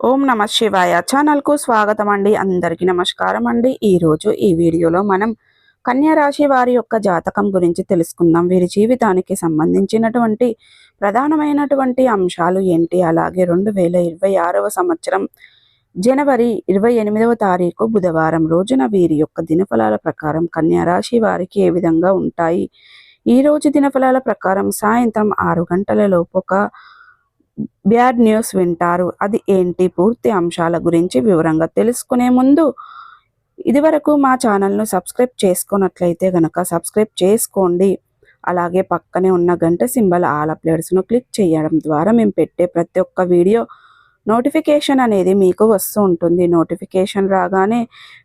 ఓం నమ శివాయ ఛానల్కు స్వాగతం అండి అందరికీ నమస్కారం అండి ఈరోజు ఈ వీడియోలో మనం కన్యా రాశి వారి యొక్క జాతకం గురించి తెలుసుకుందాం. వీరి జీవితానికి సంబంధించినటువంటి ప్రధానమైనటువంటి అంశాలు ఏంటి? అలాగే రెండు వేల ఇరవై ఆరవ సంవత్సరం జనవరి ఇరవై ఎనిమిదవ తారీఖు బుధవారం రోజున వీరి యొక్క దినఫలాల ప్రకారం కన్యా రాశి వారికి ఏ విధంగా ఉంటాయి? ఈ రోజు దినఫలాల ప్రకారం సాయంత్రం ఆరు గంటల లోపు ఒక బ్యాడ్ న్యూస్ వింటారు. అది ఏంటి? పూర్తి అంశాల గురించి వివరంగా తెలుసుకునే ముందు ఇదివరకు మా ఛానల్ను సబ్స్క్రైబ్ చేసుకున్నట్లయితే గనక సబ్స్క్రైబ్ చేసుకోండి. అలాగే పక్కనే ఉన్న గంట సింబల్ ఆల్ అప్లోడ్స్ను క్లిక్ చేయడం ద్వారా మేము పెట్టే ప్రతి ఒక్క వీడియో నోటిఫికేషన్ అనేది మీకు వస్తూ ఉంటుంది. నోటిఫికేషన్ రాగానే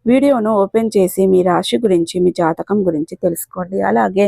వీడియోను ఓపెన్ చేసి మీ రాశి గురించి మీ జాతకం గురించి తెలుసుకోండి. అలాగే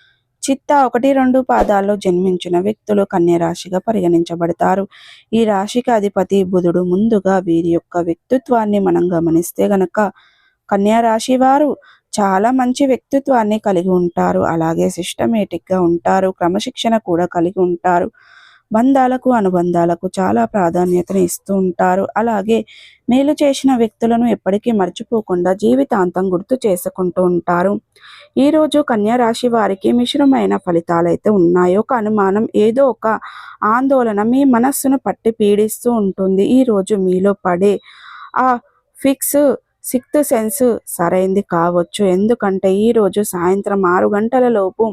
చిత్త ఒకటి రెండు పాదాల్లో జన్మించిన వ్యక్తులు కన్య రాశిగా పరిగణించబడతారు. ఈ రాశికి అధిపతి బుధుడు ముందుగా వీరి యొక్క వ్యక్తిత్వాన్ని మనం గమనిస్తే గనక కన్యా రాశి వారు చాలా మంచి వ్యక్తిత్వాన్ని కలిగి ఉంటారు. అలాగే సిస్టమేటిక్గా ఉంటారు. క్రమశిక్షణ కూడా కలిగి ఉంటారు. బంధాలకు అనుబంధాలకు చాలా ప్రాధాన్యతను ఇస్తూ ఉంటారు. అలాగే మేలు చేసిన వ్యక్తులను ఎప్పటికీ మర్చిపోకుండా జీవితాంతం గుర్తు చేసుకుంటూ ఉంటారు. ఈరోజు కన్యా రాశి వారికి మిశ్రమైన ఫలితాలు అయితే ఉన్నాయి. ఒక అనుమానం ఏదో ఒక ఆందోళన మీ మనస్సును పట్టి పీడిస్తూ ఉంటుంది. ఈరోజు మీలో పడే ఆ ఫిక్స్ సిక్త్ సెన్స్ సరైంది కావచ్చు. ఎందుకంటే ఈరోజు సాయంత్రం ఆరు గంటల లోపు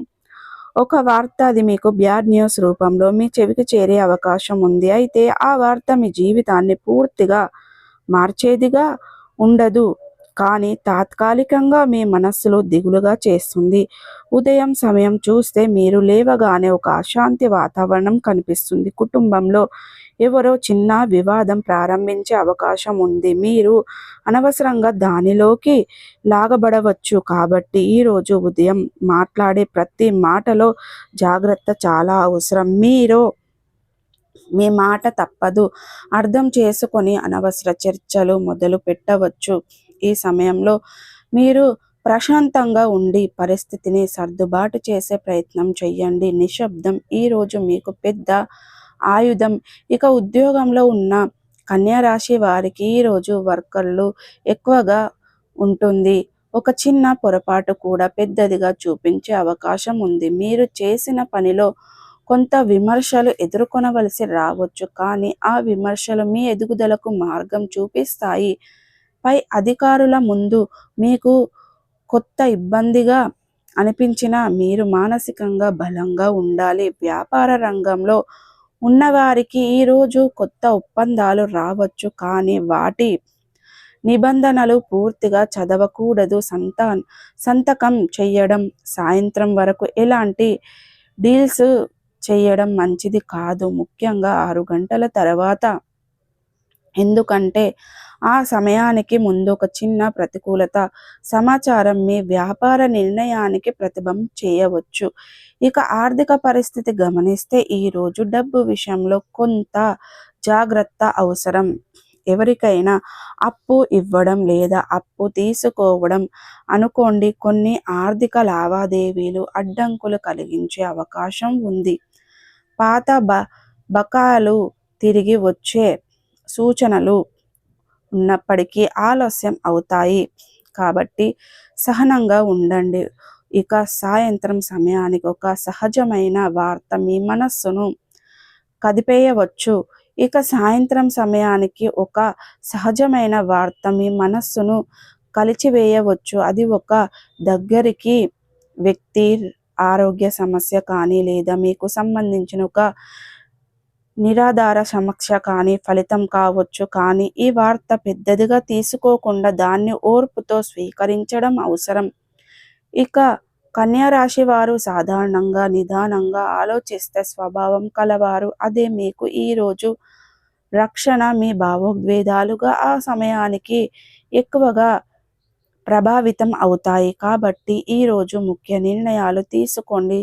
ఒక వార్త అది మీకు బ్యాడ్ న్యూస్ రూపంలో మీ చెవికి చేరే అవకాశం ఉంది. అయితే ఆ వార్త మీ జీవితాన్ని పూర్తిగా మార్చేదిగా ఉండదు. కానీ తాత్కాలికంగా మీ మనస్సులో దిగులుగా చేస్తుంది. ఉదయం సమయం చూస్తే మీరు లేవగానే ఒక అశాంతి వాతావరణం కనిపిస్తుంది. కుటుంబంలో ఎవరో చిన్న వివాదం ప్రారంభించే అవకాశం ఉంది. మీరు అనవసరంగా దానిలోకి లాగబడవచ్చు కాబట్టి ఈరోజు ఉదయం మాట్లాడే ప్రతి మాటలో జాగ్రత్త చాలా అవసరం. మీరు మీ మాట తప్పదు. అర్థం చేసుకొని అనవసర చర్చలు మొదలు పెట్టవచ్చు ఈ సమయంలో మీరు ప్రశాంతంగా ఉండి పరిస్థితిని సర్దుబాటు చేసే ప్రయత్నం చేయండి నిశ్శబ్దం ఈరోజు మీకు పెద్ద ఆయుధం. ఇక ఉద్యోగంలో ఉన్న కన్యారాశి వారికి ఈరోజు వర్కర్లు ఎక్కువగా ఉంటుంది. ఒక చిన్న పొరపాటు కూడా పెద్దదిగా చూపించే అవకాశం ఉంది. మీరు చేసిన పనిలో కొంత విమర్శలు ఎదుర్కొనవలసి రావచ్చు. కానీ ఆ విమర్శలు మీ ఎదుగుదలకు మార్గం చూపిస్తాయి. పై అధికారుల ముందు మీకు కొత్త ఇబ్బందిగా అనిపించినా మీరు మానసికంగా బలంగా ఉండాలి. వ్యాపార రంగంలో ఉన్నవారికి ఈరోజు కొత్త ఒప్పందాలు రావచ్చు. కానీ వాటి నిబంధనలు పూర్తిగా చదవకూడదు. సంతా సంతకం చేయడం సాయంత్రం వరకు ఎలాంటి డీల్స్ చేయడం మంచిది కాదు. ముఖ్యంగా ఆరు గంటల తర్వాత ఎందుకంటే ఆ సమయానికి ముందు ఒక చిన్న ప్రతికూలత సమాచారం మీ వ్యాపార నిర్ణయానికి ప్రతిబం చేయవచ్చు. ఇక ఆర్థిక పరిస్థితి గమనిస్తే ఈరోజు డబ్బు విషయంలో కొంత జాగ్రత్త అవసరం. ఎవరికైనా అప్పు ఇవ్వడం లేదా అప్పు తీసుకోవడం అనుకోండి కొన్ని ఆర్థిక లావాదేవీలు అడ్డంకులు కలిగించే అవకాశం ఉంది. పాత బ బకాలు తిరిగి వచ్చే సూచనలు ఉన్నప్పటికీ ఆలస్యం అవుతాయి. కాబట్టి సహనంగా ఉండండి. ఇక సాయంత్రం సమయానికి ఒక సహజమైన వార్త మీ మనస్సును కదిపేయవచ్చు. ఇక సాయంత్రం సమయానికి ఒక సహజమైన వార్త మీ మనస్సును కలిచివేయవచ్చు. అది ఒక దగ్గరికి వ్యక్తి ఆరోగ్య సమస్య కానీ లేదా మీకు సంబంధించిన ఒక నిరాధార సమస్య కానీ ఫలితం కావచ్చు కానీ ఈ వార్త పెద్దదిగా తీసుకోకుండా దాన్ని ఓర్పుతో స్వీకరించడం అవసరం. ఇక కన్యారాశి వారు సాధారణంగా నిదానంగా ఆలోచిస్తే స్వభావం కలవారు. అదే మీకు ఈరోజు రక్షణ మీ భావోద్వేదాలుగా ఆ సమయానికి ఎక్కువగా ప్రభావితం అవుతాయి. కాబట్టి ఈరోజు ముఖ్య నిర్ణయాలు తీసుకోండి.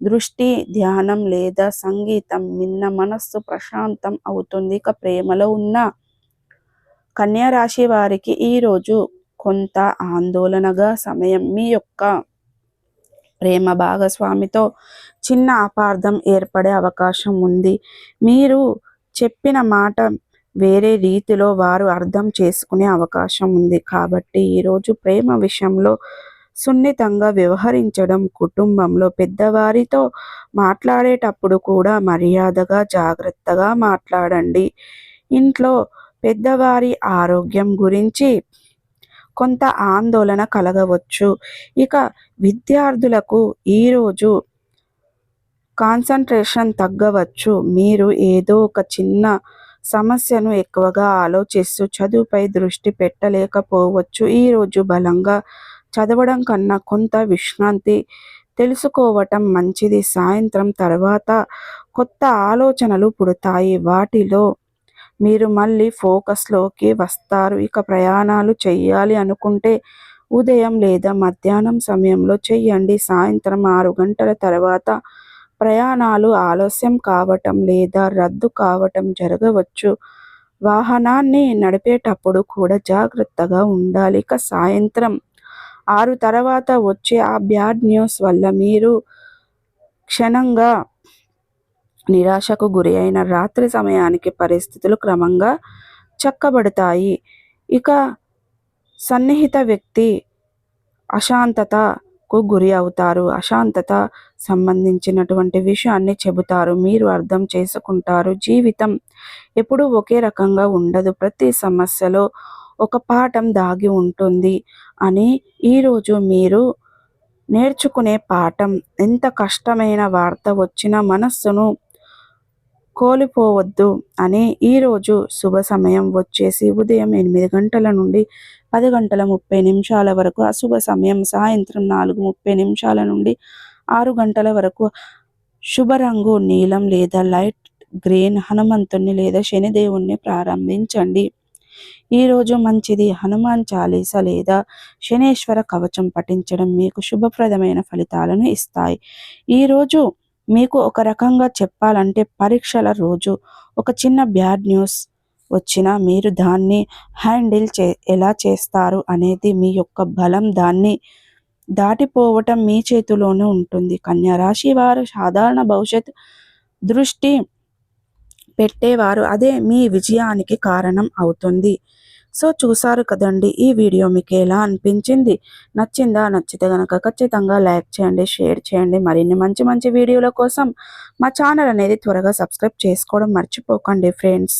దృష్టి ధ్యానం లేదా సంగీతం మిన్న మనస్సు ప్రశాంతం అవుతుంది. ఇక ప్రేమలో ఉన్న కన్యా రాశి వారికి ఈరోజు కొంత ఆందోళనగా సమయం. మీ యొక్క ప్రేమ భాగస్వామితో చిన్న అపార్థం ఏర్పడే అవకాశం ఉంది. మీరు చెప్పిన మాట వేరే రీతిలో వారు అర్థం చేసుకునే అవకాశం ఉంది. కాబట్టి ఈరోజు ప్రేమ విషయంలో సున్నితంగా వ్యవహరించడం కుటుంబంలో పెద్దవారితో మాట్లాడేటప్పుడు కూడా మర్యాదగా జాగ్రత్తగా మాట్లాడండి. ఇంట్లో పెద్దవారి ఆరోగ్యం గురించి కొంత ఆందోళన కలగవచ్చు. ఇక విద్యార్థులకు ఈరోజు కాన్సన్ట్రేషన్ తగ్గవచ్చు. మీరు ఏదో ఒక చిన్న సమస్యను ఎక్కువగా ఆలోచిస్తూ చదువుపై దృష్టి పెట్టలేకపోవచ్చు. ఈరోజు బలంగా చదవడం కన్నా కొంత విశ్రాంతి తెలుసుకోవటం మంచిది. సాయంత్రం తర్వాత కొత్త ఆలోచనలు పుడతాయి. వాటిలో మీరు మళ్ళీ ఫోకస్లోకి వస్తారు. ఇక ప్రయాణాలు చేయాలి అనుకుంటే ఉదయం లేదా మధ్యాహ్నం సమయంలో చెయ్యండి. సాయంత్రం ఆరు గంటల తర్వాత ప్రయాణాలు ఆలస్యం కావటం లేదా రద్దు కావటం జరగవచ్చు. వాహనాన్ని నడిపేటప్పుడు కూడా జాగ్రత్తగా ఉండాలి. ఇక సాయంత్రం ఆరు తర్వాత వచ్చే ఆ బ్యాడ్ న్యూస్ వల్ల మీరు క్షణంగా నిరాశకు గురి అయిన రాత్రి సమయానికి పరిస్థితులు క్రమంగా చక్కబడతాయి. ఇక సన్నిహిత వ్యక్తి అశాంతతకు గురి అవుతారు. అశాంతత సంబంధించినటువంటి విషయాన్ని చెబుతారు. మీరు అర్థం చేసుకుంటారు. జీవితం ఎప్పుడూ ఒకే రకంగా ఉండదు. ప్రతి సమస్యలో ఒక పాఠం దాగి ఉంటుంది అని ఈరోజు మీరు నేర్చుకునే పాఠం. ఎంత కష్టమైన వార్త వచ్చిన మనస్సును కోల్పోవద్దు అని ఈరోజు శుభ సమయం వచ్చేసి ఉదయం ఎనిమిది గంటల నుండి పది గంటల ముప్పై నిమిషాల వరకు అశుభ సమయం సాయంత్రం నాలుగు ముప్పై నిమిషాల నుండి ఆరు గంటల వరకు శుభ రంగు నీలం లేదా లైట్ గ్రీన్ హనుమంతుణ్ణి లేదా శనిదేవుణ్ణి ప్రారంభించండి. ఈరోజు మంచిది. హనుమాన్ చాలీస లేదా శనేశ్వర కవచం పఠించడం మీకు శుభప్రదమైన ఫలితాలను ఇస్తాయి. ఈరోజు మీకు ఒక రకంగా చెప్పాలంటే పరీక్షల రోజు. ఒక చిన్న బ్యాడ్ న్యూస్ వచ్చినా మీరు దాన్ని హ్యాండిల్ చే ఎలా చేస్తారు అనేది మీ యొక్క బలం దాన్ని దాటిపోవటం మీ చేతిలోనే ఉంటుంది. కన్యా రాశి వారు సాధారణ భవిష్యత్ దృష్టి పెట్టేవారు. అదే మీ విజయానికి కారణం అవుతుంది. సో చూసారు కదండి ఈ వీడియో మీకు ఎలా అనిపించింది? నచ్చిందా? నచ్చితే కనుక ఖచ్చితంగా లైక్ చేయండి షేర్ చేయండి. మరిన్ని మంచి మంచి వీడియోల కోసం మా ఛానల్ అనేది త్వరగా సబ్స్క్రైబ్ చేసుకోవడం మర్చిపోకండి ఫ్రెండ్స్.